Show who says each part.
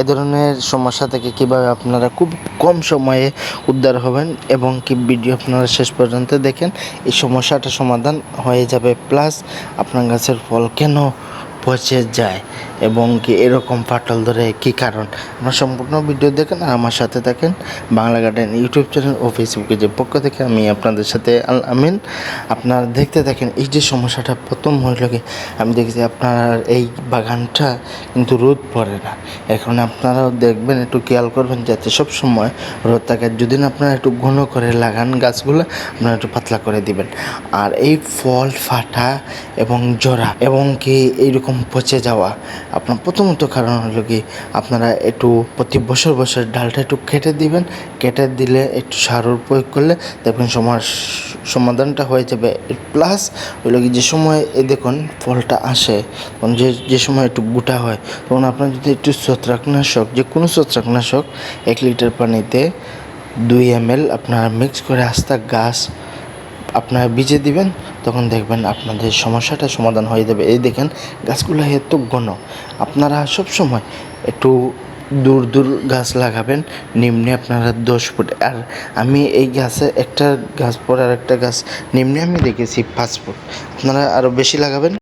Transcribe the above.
Speaker 1: এ ধরনের সমস্যা থেকে কীভাবে আপনারা খুব কম সময়ে উদ্ধার হবেন এবং কি ভিডিও আপনারা শেষ পর্যন্ত দেখেন, এই সমস্যাটা সমাধান হয়ে যাবে। প্লাস আপনার গাছের ফল কেন পচে যায় এবং কি এরকম ফাটল ধরে কী কারণ? আপনার সম্পূর্ণ ভিডিও দেখেন আর আমার সাথে থাকেন বাংলা গার্ডেন ইউটিউব চ্যানেল ও ফেসবুকে যে পক্ষ থেকে আমি আপনাদের সাথে আমিন। আপনারা দেখতে থাকেন এই যে সমস্যাটা প্রথম হইল কি, আমি দেখেছি আপনার এই বাগানটা কিন্তু রোদ পড়ে না। এখন আপনারাও দেখবেন, একটু খেয়াল করবেন যাতে সব সময় রোদ থাকে। যদি না আপনারা একটু ঘন করে লাগান গাছগুলো, আপনারা একটু পাতলা করে দিবেন। আর এই ফল, ফাটা এবং জরা এবং কি এইরকম পচে যাওয়া। আপনার প্রথমত কারণ হলো কি, আপনারা একটু প্রতি বছর বছর ডালটা একটু কেটে দিবেন। কেটে দিলে একটু সারর প্রয়োগ করলে দেখবেন সমাস সমাধানটা হয়ে যাবে। প্লাস হলো কি, যে সময় এ দেখুন ফলটা আসে, তখন যে যে সময় একটু গোটা হয়, তখন আপনার যদি একটু ছত্রাকনাশক, যে কোনো ছত্রাকনাশক এক লিটার পানিতে দুই এম এল আপনারা মিক্স করে আস্তা গাছ আপনারা বীজে দিবেন। তখন দেখবেন আপনাদের সমস্যাটা সমাধান হয়ে যাবে। এই দেখেন, গাছগুলো এত ঘন। আপনারা সব সময় একটু দূর দূর গাছ লাগাবেন, নিম্নে আপনারা দশ ফুট। আর আমি এই গাছে একটা গাছ পর আর একটা গাছ, নিম্নে আমি দেখেছি পাঁচ ফুট। আপনারা আরও বেশি লাগাবেন।